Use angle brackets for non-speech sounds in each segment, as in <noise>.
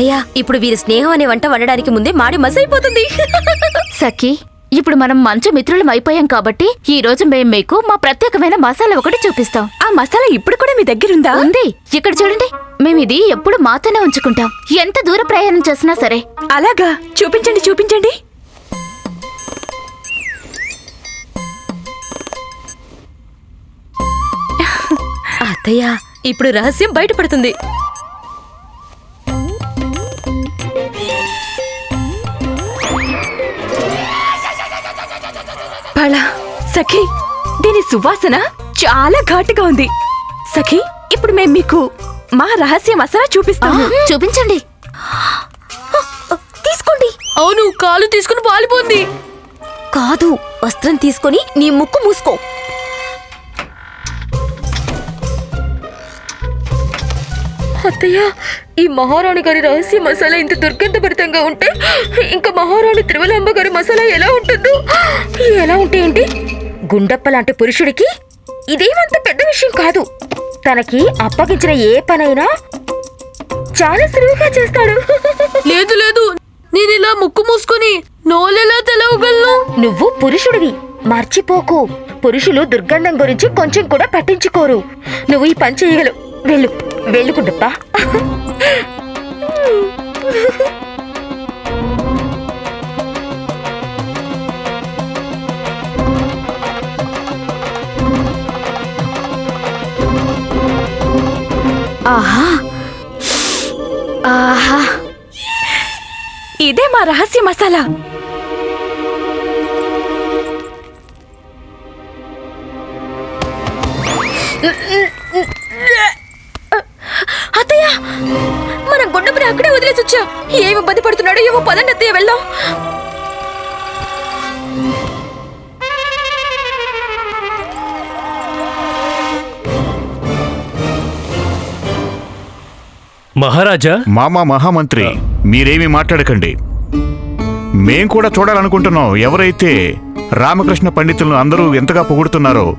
అత్తయ్య ఇప్పుడు వీరి స్నేహం అనే వంట వండడానికి ముందే మాడి మసైపోతుంది. సఖి ఇప్పుడు మనం మంచి మిత్రులం అయిపోయాం కాబట్టి ఈ రోజు మేం మీకు మా ప్రత్యేకమైన మసాలా ఒకటి చూపిస్తాం. ఆ మసాలా ఇప్పుడు కూడా మీ దగ్గర ఉందా. ఉంది ఇక్కడ చూడండి మేము ఇది ఎప్పుడు మాతోనే ఉంచుకుంటాం. ఎంత దూర ప్రయాణం చేసినా సరే. అలాగా? చూపించండి చూపించండి. <laughs> అత్తయ్య ఇప్పుడు రహస్యం బయటపడుతుంది. పళ సఖి దీని సువాసన చాలా ఘాటుగా ఉంది. సఖి ఇప్పుడు మేము మీకు మా రహస్య మసాలా ఆ, చూపిస్తాము చూపించండి. తీసుకోండి. అవును కాలు తీసుకుని పాలిపోంది కాదు వస్త్రం తీసుకొని నీ ముక్కు మూసుకో. అత్తయ్య ఈ మహారాణి గారి రహస్య మసాలా ఇంత దుర్గంధభరితంగా ఉంటే ఇంకా మహారాణి త్రివలాంబ గారి మసాలా ఎలా ఉంటుందో? ఎలా ఉంటే ఏంటి? గుండప్ప లాంటి పురుషుడికి ఇదేమంత పెద్ద విషయం కాదు. తనకి అప్పగించిన ఏ పనైనా చాలా సులువుగా చేస్తాడు. లేదు లేదు. నేను ఇలా ముక్కు మూసుకొని నోలెలా తెలవగలను? నువ్వు పురుషుడివి. మర్చిపోకు. పురుషులు దుర్గంధం గురించి కొంచెం కూడా పట్టించుకోరు. నువ్వు ఈ పని చేయగలవు. వెళ్ళు. వెళ్ళుకుంటప్పా ఆహా ఆహా ఇదే మా రహస్య మసాలా అత్తయ్య మన గుండెపని అక్కడే వదిలేసి వచ్చాం. ఏమి ఇబ్బంది పడుతున్నాడో ఏమో పదండి అత్తయ్య వెళ్దాం. మహారాజా? మామా మహామంత్రి మీరేమీ మాట్లాడకండి. మేం కూడా చూడాలనుకుంటున్నాం ఎవరైతే రామకృష్ణ పండితులను అందరూ ఎంతగా పొగుడుతున్నారో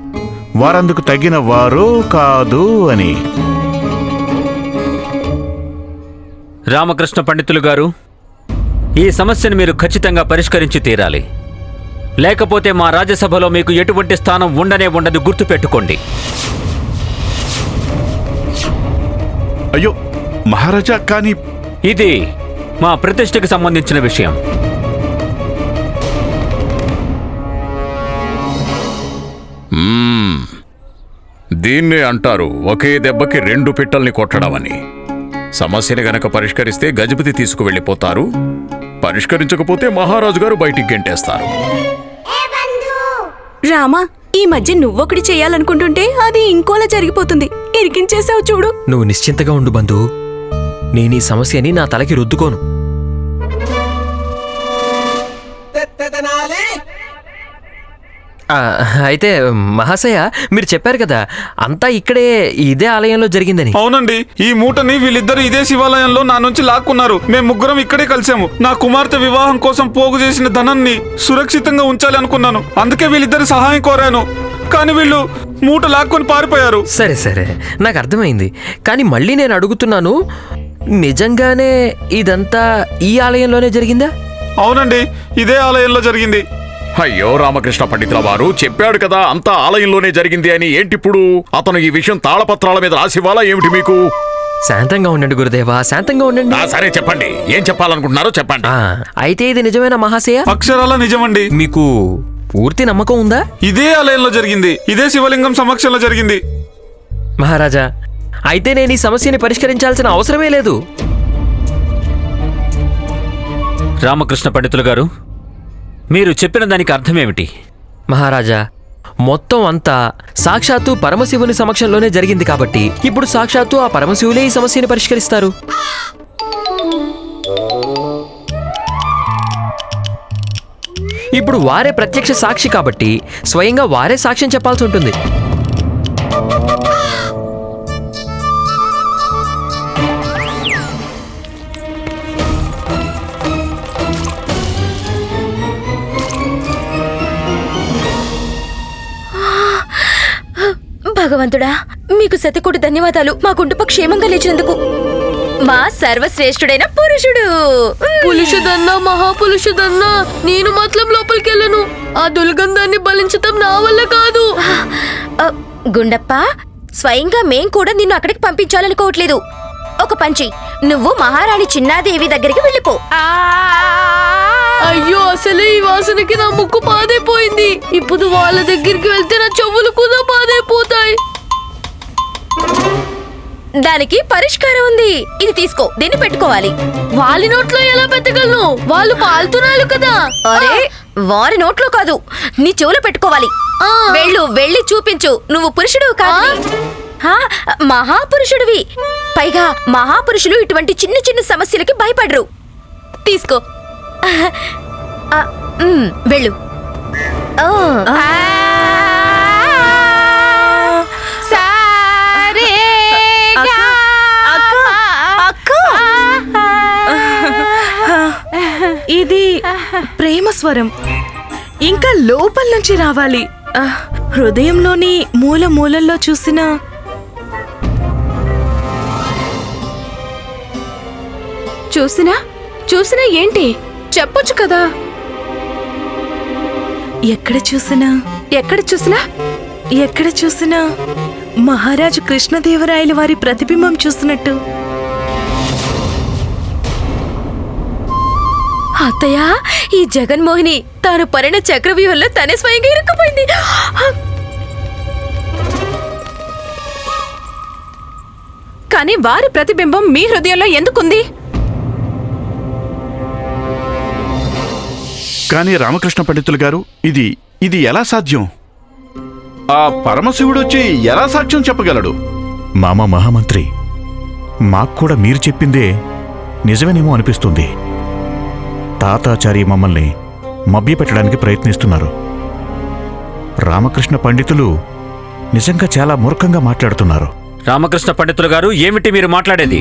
వారందుకు తగిన వారు కాదు అని. రామకృష్ణ పండితులు గారు ఈ సమస్యను మీరు ఖచ్చితంగా పరిష్కరించి తీరాలి. లేకపోతే మా రాజ్యసభలో మీకు ఎటువంటి స్థానం ఉండనే ఉండదు గుర్తుపెట్టుకోండి. అయ్యో మహారాజా కానీ ఇది మా ప్రతిష్టకి సంబంధించిన విషయం. దీన్నే అంటారు ఒకే దెబ్బకి రెండు పిట్టల్ని కొట్టడమని. సమస్యని గనక పరిష్కరిస్తే గజపతి తీసుకువెళ్ళిపోతారు. పరిష్కరించకపోతే మహారాజు గారు బయటికి గెంటేస్తారు. రామా ఈ మధ్య నువ్వొకటి చేయాలనుకుంటుంటే అది ఇంకోలా జరిగిపోతుంది. ఇరికించేసావు చూడు. నువ్వు నిశ్చింతగా ఉండు బంధు. నేను ఈ సమస్యని నా తలకి రుద్దుకోను. అయితే మహాశయ మీరు చెప్పారు కదా అంతా ఇక్కడే ఇదే ఆలయంలో జరిగిందని. అవునండి ఈ మూటని వీళ్ళిద్దరు ఇదే శివాలయంలో నా నుంచి లాక్కున్నారు. మేము ముగ్గురం ఇక్కడే కలిసాము. నా కుమార్తె వివాహం కోసం పోగు చేసిన ధనాన్ని సురక్షితంగా ఉంచాలి అనుకున్నాను. అందుకే వీళ్ళిద్దరి సహాయం కోరాను. కానీ వీళ్ళు మూట లాక్కొని పారిపోయారు. సరే సరే నాకు అర్థమైంది. కానీ మళ్ళీ నేను అడుగుతున్నాను నిజంగానే ఇదంతా ఈ ఆలయంలోనే జరిగిందా? అవునండి ఇదే ఆలయంలో జరిగింది. అయ్యో రామకృష్ణ పండితుల వారు చెప్పాడు కదా అంతా ఆలయంలోనే జరిగింది అని. ఏంటిప్పుడు? అతను ఈ విషయం తాళపత్రాల మీద రాసివ్వాలా ఏమిటి మీకు? శాంతంగా ఉండండి గురుదేవా శాంతంగా ఉండండి. ఆ, సరే చెప్పండి. ఏం చెప్పాలనుకుంటున్నారో చెప్పండి. ఆ, అయితే ఇది నిజమేనా మహాశయ? అక్షరాల నిజమండి. మీకు పూర్తి నమ్మకం ఉందా? ఇదే ఆలయంలో జరిగింది. ఇదే శివలింగం సమక్షంలో జరిగింది. మహారాజా అయితే నేను ఈ సమస్యని పరిష్కరించాల్సిన అవసరమే లేదు. రామకృష్ణ పండితులు గారు మీరు చెప్పిన దానికి అర్థమేమిటి? మహారాజా మొత్తం అంతా సాక్షాత్తు పరమశివుని సమక్షంలోనే జరిగింది కాబట్టి ఇప్పుడు సాక్షాత్తు ఆ పరమశివులే ఈ సమస్యని పరిష్కరిస్తారు. ఇప్పుడు వారే ప్రత్యక్ష సాక్షి కాబట్టి స్వయంగా వారే సాక్ష్యం చెప్పాల్సి ఉంటుంది. భగవంతుడా మీకు శతకోటి ధన్యవాదాలు. మా కుటుంబ క్షేమంగా లేచినందుకు. మా సర్వశ్రేష్ఠుడైన పురుషుడు. పులుషుదన్నా మహాపురుషుదన్నా నేను మాత్రం లోపలికి వెళ్ళను. ఆ దుర్గంధాన్ని బలించటం నా వల్ల కాదు. ఆ, గుండప్ప స్వయంగా మేం కూడా నిన్ను అక్కడికి పంపించాలనుకోవట్లేదు. ఒక పంచి నువ్వు మహారాణి చిన్నాదేవి దగ్గరికి వెళ్ళిపో. అయ్యో అసలే ఈ వాసనకి నా ముక్కు పాదైపోయింది ఇప్పుడు వాళ్ళ దగ్గరికి వెళ్తే నా చెవులు కూడా పాదైపోతాయి దానికి పరిష్కారం ఉంది. ఇది తీసుకో దీన్ని పెట్టుకోవాలి. వాళ్ళ నోట్లో ఎలా పెట్టగలను వాళ్ళు పాలుతున్నారు కదా. అరే వారి నోట్లో కాదు నీ చెవులు పెట్టుకోవాలి. ఆ. వెళ్ళు వెళ్ళి చూపించు నువ్వు పురుషుడు కాదు హా, మహాపురుషుడివి. పైగా మహాపురుషులు ఇటువంటి చిన్న చిన్న సమస్యలకి భయపడరు. తీసుకో. వెళ్ళు. ఇది ప్రేమ స్వరం. ఇంకా లోపల నుంచి రావాలి. హృదయంలోని మూల మూలల్లో చూసిన చూసినా? చూసినా ఏంటి? చెప్పొచ్చు కదా. ఎక్కడ చూసినా? ఎక్కడ చూసినా? ఎక్కడ చూసినా? మహారాజు కృష్ణదేవరాయల వారి ప్రతిబింబం చూసినట్టు. అత్తయ్య ఈ జగన్మోహిని తాను పరిణ చక్రవ్యూహంలో తనే స్వయంగా ఇరుక్కుపోయింది. కానీ వారి ప్రతిబింబం మీ హృదయంలో ఎందుకుంది? కానీ రామకృష్ణ పండితులు గారు ఇది ఇది ఎలా సాధ్యం? ఆ పరమశివుడు వచ్చి ఎలా సాక్ష్యం చెప్పగలడు? మామ మహామంత్రి మాకు కూడా మీరు చెప్పిందే నిజమేనేమో అనిపిస్తుంది. తాతాచారి మమ్మల్ని మభ్యపెట్టడానికి ప్రయత్నిస్తున్నారు. రామకృష్ణ పండితులు నిజంగా చాలా మూర్ఖంగా మాట్లాడుతున్నారు. రామకృష్ణ పండితులు గారు ఏమిటి మీరు మాట్లాడేది?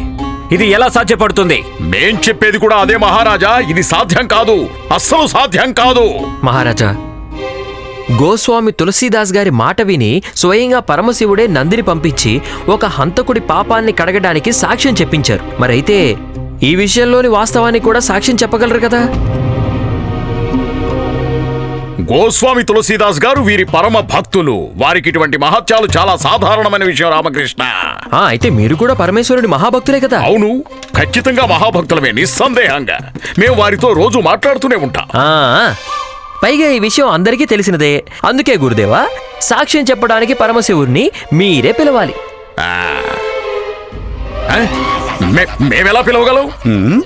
ఇది ఎలా సాధ్యపడుతుంది? మేం చెప్పేది కూడా అదే మహారాజా. ఇది సాధ్యం కాదు. అస్సలు సాధ్యం కాదు. మహారాజా గోస్వామి తులసీదాస్ గారి మాట విని స్వయంగా పరమశివుడే నందిని పంపించి ఒక హంతకుడి పాపాన్ని కడగడానికి సాక్ష్యం చెప్పించారు. మరైతే ఈ విషయంలోని వాస్తవాన్ని కూడా సాక్ష్యం చెప్పగలరు కదా? గోస్వామి తులసీదాస్ గారు వీరి పరమ భక్తులు. వారికి ఇటువంటి మహత్యాలు చాలా సాధారణమైన విషయం రామకృష్ణ. ఆ, అయితే మీరు కూడా పరమేశ్వరుడి మహాభక్తులే కదా? అవును. ఖచ్చితంగా మహాభక్తులమే నిస్సందేహంగా. మేము వారితో రోజు మాట్లాడుతూనే ఉంటాం. ఆ, పైగా ఈ విషయం అందరికీ తెలిసినదే. అందుకే గురుదేవా సాక్ష్యం చెప్పడానికి పరమశివుడిని మీరే పిలవాలి. ఆ? మేమెలా పిలవగలం?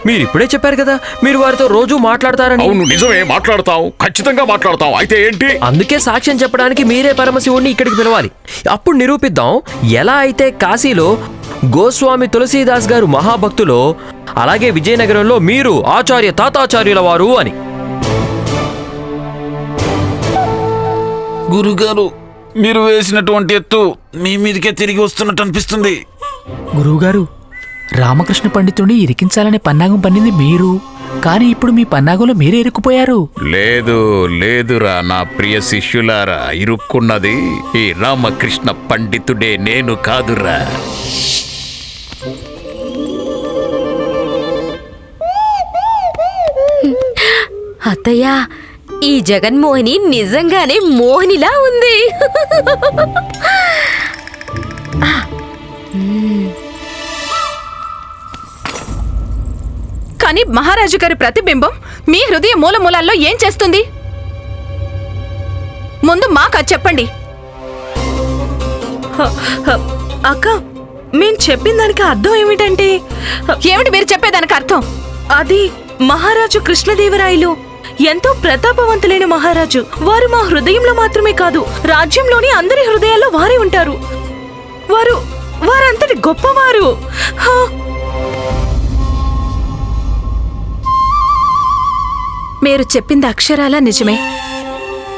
మీరు ఇప్పుడే చెప్పారు కదా మీరు వారితో రోజు మాట్లాడతారని. అవును నిజమే మాట్లాడతాం ఖచ్చితంగా మాట్లాడతాం అయితే ఏంటి? అందుకే సాక్ష్యం చెప్పడానికి మీరే పరమశివుణ్ణి ఇక్కడికి పిలవాలి. అప్పుడు నిరూపిద్దాం ఎలా అయితే కాశీలో గోస్వామి తులసీదాస్ గారు మహాభక్తులో అలాగే విజయనగరంలో మీరు ఆచార్య తాతాచార్యుల వారు అని. గురుగారు మీరు వేసినటువంటి ఎత్తు మీ మీదకే తిరిగి వస్తున్నట్టు అనిపిస్తుంది. గురువుగారు రామకృష్ణ పండితుడిని ఇరికించాలనే పన్నాగం పన్నింది మీరు. కానీ ఇప్పుడు మీ పన్నాగంలో మీరే ఇరుక్కుపోయారు. లేదు లేదురా నా ప్రియ శిష్యులారా ఇరుక్కున్నది ఈ రామకృష్ణ పండితుడే నేను కాదురా. అత్తయ్య ఈ జగన్మోహిని నిజంగానే మోహినిలా ఉంది. కానీ మహారాజు గారి ప్రతిబింబం మీ హృదయ మూల మూలాల్లో ఏం చేస్తుంది? ముందు మాకు చెప్పండి. అక్క మేం చెప్పిన దానికి అర్థం ఏమిటంటే? ఏమిటి మీరు చెప్పేదానికి అర్థం? అది మహారాజు కృష్ణదేవరాయలు ఎంతో ప్రతాపవంతులైన మహారాజు. వారు మా హృదయంలో మాత్రమే కాదు రాజ్యంలోని అందరి హృదయాల్లో వారే ఉంటారు. వారు వారంతటి గొప్పవారు. మీరు చెప్పింది అక్షరాలా నిజమే?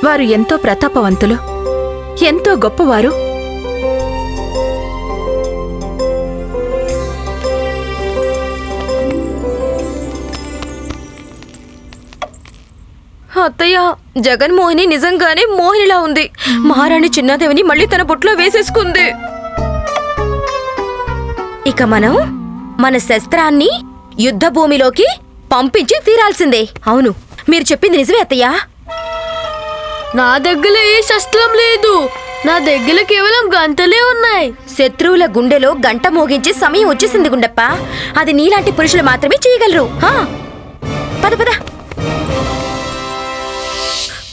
వారు ఎంతో ప్రతాపవంతులు ఎంతో గొప్పవారు. అత్తయ్య జగన్మోహిని నిజంగానే మోహినిలా ఉంది. మహారాణి చిన్నాదేవిని మళ్ళీ తన బుట్లో వేసేసుకుంది. ఇక మనం మన శస్త్రాన్ని యుద్ధ భూమిలోకి పంపించి తీరాల్సిందే. అవును. మీరు చెప్పింది నిజమే అత్తయ్యా. నా దగ్గర ఏ శస్త్రం లేదు. నా దగ్గర కేవలం గంటలే ఉన్నాయి. శత్రువుల గుండెలో గంట మోగించి సమయం వచ్చేసింది గుండప్ప. అది నీలాంటి పురుషులు మాత్రమే చేయగలరు. హా? పద పద.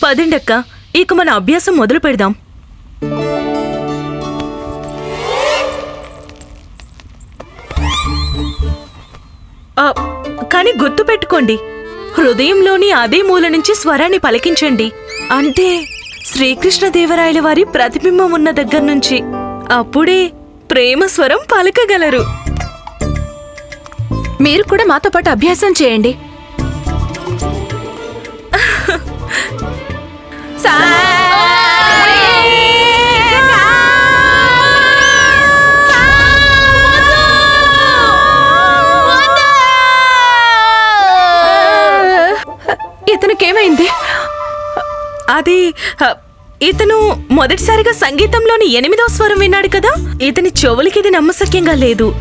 పదండక్క ఇక మన అభ్యాసం మొదలు పెడదాం. ఆ, కానీ గుర్తు పెట్టుకోండి. హృదయంలోని అదే మూల నుంచి స్వరాన్ని పలికించండి. అంటే శ్రీకృష్ణదేవరాయల వారి ప్రతిబింబం ఉన్న దగ్గర నుంచి అప్పుడే ప్రేమ స్వరం పలకగలరు. మీరు కూడా మాతో పాటు అభ్యాసం చేయండి. <laughs> ఇతనికేమైంది అది ఇతను మొదటిసారిగా సంగీతంలోని ఎనిమిదవ స్వరం విన్నాడు కదా? ఇతని చెవులకి ఇది నమ్మశక్యంగా లేదు.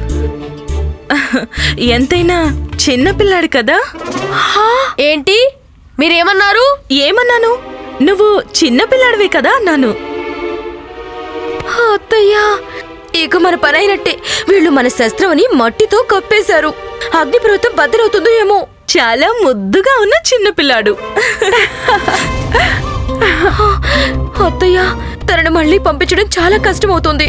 ఎంతైనా చిన్నపిల్లాడు కదా? ఏంటి? మీరేమన్నారు? ఏమన్నాను? నువ్వు చిన్నపిల్లాడివి కదా అన్నాను. అత్తయ్యా. ఇక మన పనైనట్టే. వీళ్ళు మన శస్త్రమని మట్టితో కప్పేశారు. అగ్నిపర్వతం బద్దలవుతుందో ఏమో. చాలా ముద్దుగా ఉన్న చిన్నపిల్లాడు అత్తయ్య తనను మళ్ళీ పంపించడం చాలా కష్టమవుతుంది.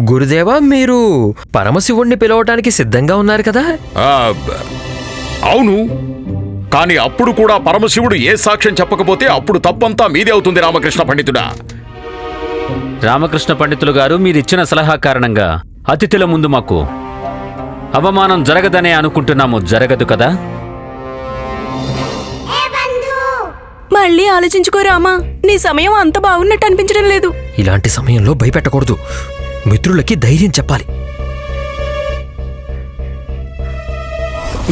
గురుదేవా మీరు పరమశివుణ్ణి పిలవటానికి సిద్ధంగా ఉన్నారు కదా? ఆ, బ- అవును. కానీ అప్పుడు కూడా పరమశివుడు ఏ సాక్ష్యం చెప్పకపోతే అప్పుడు తప్పంతా మీదే అవుతుంది రామకృష్ణ పండితుడా. రామకృష్ణ పండితులు గారు మీరిచ్చిన సలహా కారణంగా అతిథుల ముందు మాకు అవమానం జరగదనే అనుకుంటున్నాము జరగదు కదా? మళ్ళీ ఆలోచించుకోరామా నీ సమయం అంత బాగున్నట్టు అనిపించడం లేదు. ఇలాంటి సమయంలో భయపెట్టకూడదు. మిత్రులకి ధైర్యం చెప్పాలి.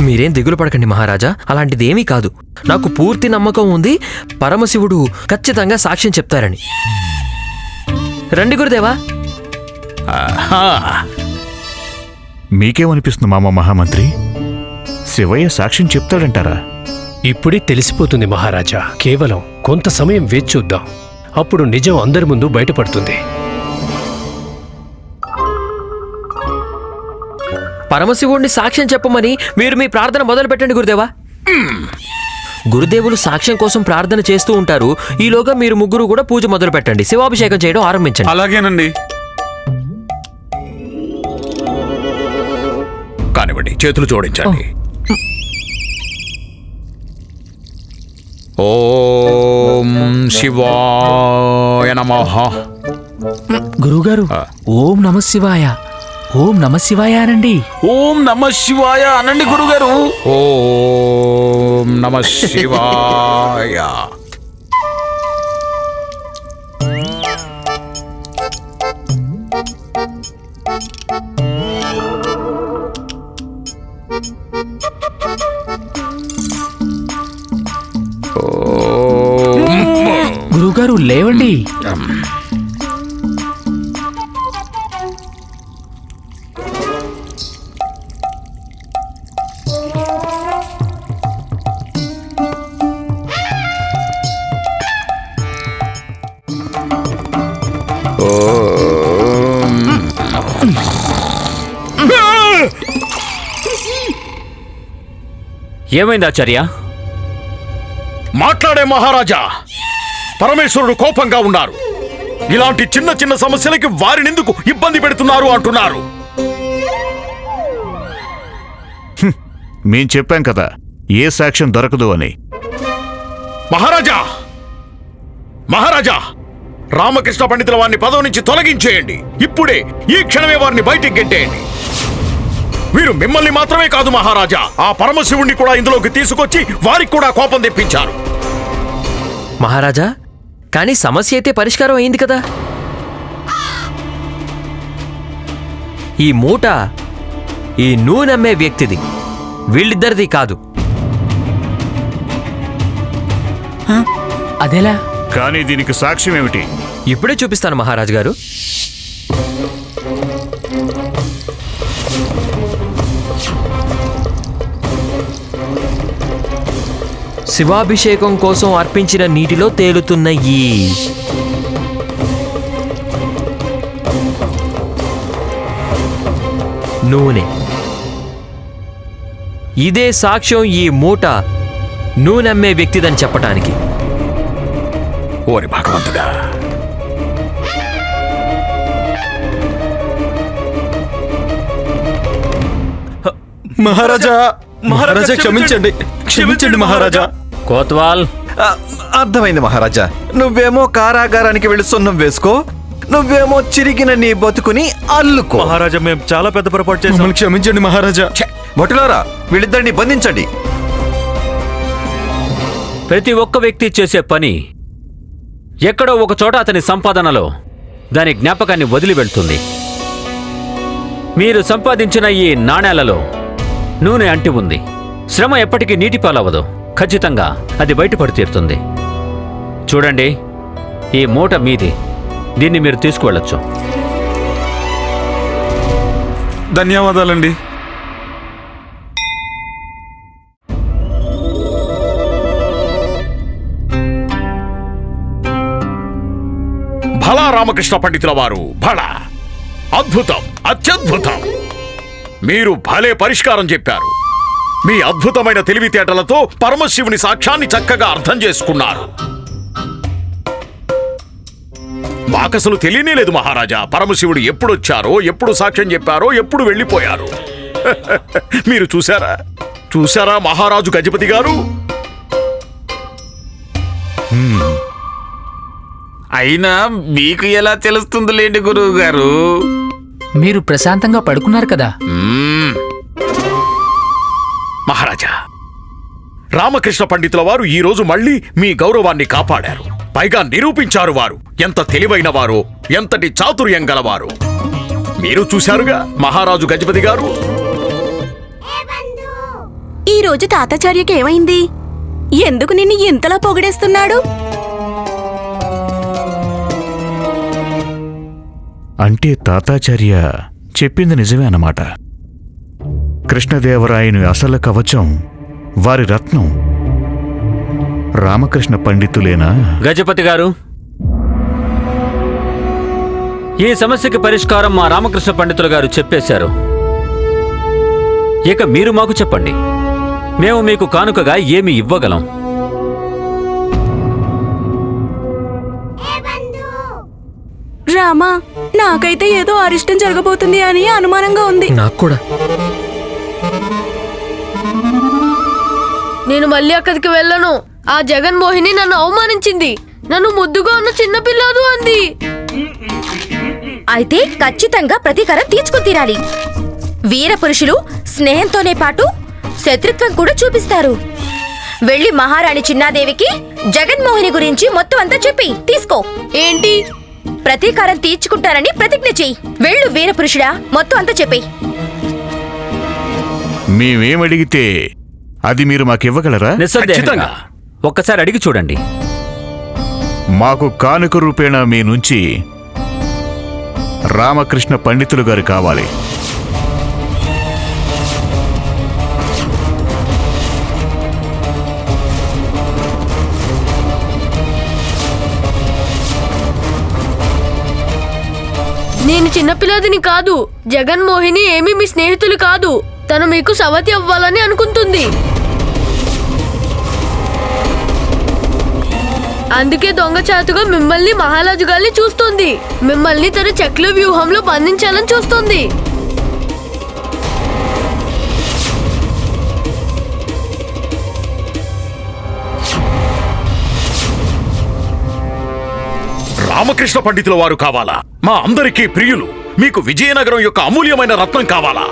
మీరేం దిగులు పడకండి మహారాజా అలాంటిదేమీ కాదు. నాకు పూర్తి నమ్మకం ఉంది పరమశివుడు ఖచ్చితంగా సాక్ష్యం చెప్తారని. రండి గురుదేవా. ఆహా. మీకేమనిపిస్తుంది మామ మహామంత్రి? శివయ్య సాక్ష్యం చెప్తాడంటారా? ఇప్పుడే తెలిసిపోతుంది మహారాజా కేవలం కొంత సమయం వేచి చూద్దాం. అప్పుడు నిజం అందరి ముందు బయటపడుతుంది. పరమశివుణ్ణి సాక్ష్యం చెప్పమని మీరు మీ ప్రార్థన మొదలు పెట్టండి గురుదేవా గురుదేవులు సాక్ష్యం కోసం ప్రార్థన చేస్తూ ఉంటారు. ఈలోగా మీరు ముగ్గురు కూడా పూజ మొదలు పెట్టండి. శివాభిషేకం చేయడం ఆరంభించండి. అలాగేనండి. కానివ్వండి చేతులు జోడించండి. ఓం శివాయ నమః. గురువుగారు ఓం నమ శివాయ. ఓం నమ శివాయ అనండి. ఓం నమ శివాయ అనండి గురుగారు. ఓం నమ <laughs> శివాయ. గురువుగారు లేవండి. ఏమైంది ఆచార్య? మాట్లాడే మహారాజా పరమేశ్వరుడు కోపంగా ఉన్నారు. ఇలాంటి చిన్న చిన్న సమస్యలకి వారినెందుకు ఇబ్బంది పెడుతున్నారు అంటున్నారు? మేం చెప్పాం కదా ఏ సాక్ష్యం దొరకదు అని. మహారాజా మహారాజా రామకృష్ణ పండితుల వారిని పదవి నుంచి తొలగించేయండి. ఇప్పుడే ఈ క్షణమే వారిని బయటికి గెంటేయండి. వీరు మిమ్మల్ని మాత్రమే కాదు మహారాజా. ఆ పరమశివుణ్ణి కూడా ఇందులోకి తీసుకొచ్చి వారికి కూడా కోపం తెప్పించారు. మహారాజా కానీ సమస్య అయితే పరిష్కారం అయింది కదా? ఈ మూట ఈ నూనెమ్మే వ్యక్తిది. వీళ్ళిద్దరిది కాదు. అదెలా? కానీ దీనికి సాక్ష్యం ఏమిటి ఇప్పుడే చూపిస్తాను మహారాజు గారు శివాభిషేకం కోసం అర్పించిన నీటిలో తేలుతున్న ఈ నూనె. ఇదే సాక్ష్యం ఈ మూట నూనెమ్మే వ్యక్తిదని చెప్పటానికి. ఓరి భగవంతుడా. మహారాజా మహారాజా క్షమించండి క్షమించండి మహారాజా. కోత్వాల్. అర్థమైంది మహారాజా. నువ్వేమో కారాగారానికి వెళ్ళి సున్నం వేసుకో నువ్వేమో చిరిగిన నీ బతుకుని అల్లుకో. మహారాజా మేము చాలా పెద్ద పొరపాటు చేసాం మమ్మల్ని క్షమించండి మహారాజా. భటులారా వీళ్ళిద్దరిని బంధించండి. ప్రతి ఒక్క వ్యక్తి చేసే పని ఎక్కడో ఒక చోట అతని సంపాదనలో దాని జ్ఞాపకాన్ని వదిలి వెళ్తుంది మీరు సంపాదించిన ఈ నాణేలలో నూనె అంటి ఉంది. శ్రమ ఎప్పటికీ నీటి పాలవదు ఖచ్చితంగా అది బయటపడి తీరుతుంది. చూడండి ఈ మూట మీది. దీన్ని మీరు తీసుకువెళ్ళొచ్చు. ధన్యవాదాలండి. భలా రామకృష్ణ పండితుల వారు భళ. అద్భుతం అత్యద్భుతం. మీరు భలే పరిష్కారం చెప్పారు. మీ అద్భుతమైన తెలివితేటలతో పరమశివుని సాక్ష్యాన్ని చక్కగా అర్థం చేసుకున్నారు. మాకసలు తెలియనే లేదు మహారాజా. పరమశివుడు ఎప్పుడొచ్చారో ఎప్పుడు సాక్ష్యం చెప్పారో ఎప్పుడు వెళ్ళిపోయారు. <laughs> మీరు చూసారా చూసారా మహారాజు గజపతి గారు? అయినా మీకు ఎలా తెలుస్తుంది లేండి గురువు గారు మీరు ప్రశాంతంగా పడుకున్నారు కదా. మహారాజా. రామకృష్ణ పండితుల వారు ఈ రోజు మళ్ళీ మీ గౌరవాన్ని కాపాడారు. పైగా నిరూపించారు వారు. ఎంత తెలివైన వారో ఎంతటి చాతుర్యం గలవారు. మీరు చూశారుగా మహారాజు గజపతి గారు? ఈ రోజు తాతాచార్యకి ఏమైంది? ఎందుకు నిన్ను ఇంతలా పొగిడేస్తున్నాడు? అంటే తాతాచార్య చెప్పింది నిజమే అన్నమాట. కృష్ణదేవరాయని అసలు కవచం వారి రత్నం. రామకృష్ణ పండితులేనా? గజపతి గారు ఈ సమస్యకి పరిష్కారం మా రామకృష్ణ పండితులు గారు చెప్పేశారు. ఇక మీరు మాకు చెప్పండి. మేము మీకు కానుకగా ఏమి ఇవ్వగలం? రామా నాకైతే ఏదో అరిష్టం జరగబోతుంది అని అనుమానంగా ఉంది. నాకు కూడా. నేను మళ్ళీ అక్కడికి వెళ్ళను. ఆ జగన్మోహిని నన్ను అవమానించింది. నన్ను ముద్దుగా ఉన్న చిన్నపిల్లాదు అంది. అయితే ఖచ్చితంగా ప్రతీకారం తీర్చుకుని తీరాలి. వీర పురుషులు స్నేహంతోనే పాటు శత్రుత్వం కూడా చూపిస్తారు. వెళ్ళి మహారాణి చిన్నాదేవికి జగన్మోహిని గురించి మొత్తం అంతా చెప్పి తీసుకో. ఏంటి? ప్రతీకారం తీర్చుకుంటానని ప్రతిజ్ఞ చెయ్యి. వెళ్ళు వీర పురుషుడా మొత్తం అంతా చెప్పి మేమేమడిగితే అది మీరు మాకివ్వగలరా? నిస్సందేహంగా. ఒక్కసారి అడిగి చూడండి. మాకు కానుక రూపేణ మీ నుంచి రామకృష్ణ పండితులు గారు కావాలి. నేను చిన్నపిల్లదిని కాదు. జగన్మోహిని ఏమీ మీ స్నేహితులు కాదు. తను మీకు సవతి అవ్వాలని అనుకుంటుంది. అందుకే దొంగచాతుగా మిమ్మల్ని మహారాజు గారిని చూస్తుంది. మిమ్మల్ని తన చెక్ల వ్యూహంలో బంధించాలని చూస్తుంది. రామకృష్ణ పండితుల వారు కావాలా? మా అందరికీ ప్రియులు మీకు విజయనగరం యొక్క అమూల్యమైన రత్నం కావాలా?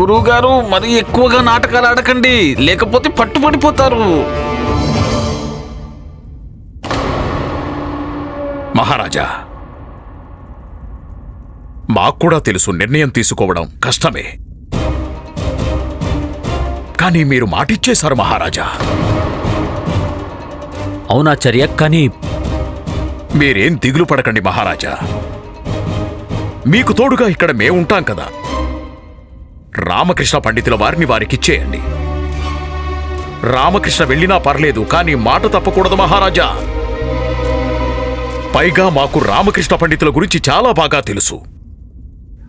గురువు గారు మరి ఎక్కువగా నాటకాలు ఆడకండి. లేకపోతే పట్టుబడిపోతారు. మహారాజా మాకు కూడా తెలుసు నిర్ణయం తీసుకోవడం కష్టమే. కానీ మీరు మాటిచ్చేశారు మహారాజా. అవునాచార్య కానీ మీరేం దిగులు పడకండి మహారాజా. మీకు తోడుగా ఇక్కడ మేముంటాం కదా. రామకృష్ణ పండితుల వారిని వారికిచ్చేయండి రామకృష్ణ వెళ్ళినా పర్లేదు కానీ మాట తప్పకూడదు మహారాజా. పైగా మాకు రామకృష్ణ పండితుల గురించి చాలా బాగా తెలుసు.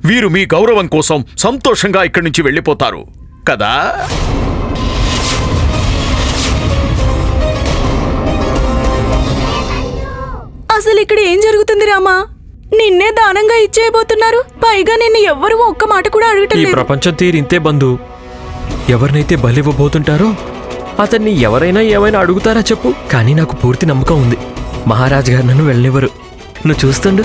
వీరు మీ గౌరవం కోసం సంతోషంగా ఇక్కడి నుంచి వెళ్ళిపోతారు కదా? అసలు ఇక్కడ ఏం జరుగుతుంది రామా? నిన్నే దానంగా ఇచ్చేయబోతున్నారు. పైగా నిన్ను ఎవ్వరూ ఒక్క మాట కూడా అడగటం ఈ లేదు. ప్రపంచం తీరింతే బంధు ఎవరినైతే బలివ్వబోతుంటారో అతన్ని ఎవరైనా ఏమైనా అడుగుతారా చెప్పు. కానీ నాకు పూర్తి నమ్మకం ఉంది. మహారాజు గారు నన్ను వెళ్ళనివ్వరు. నువ్వు చూస్తుండు.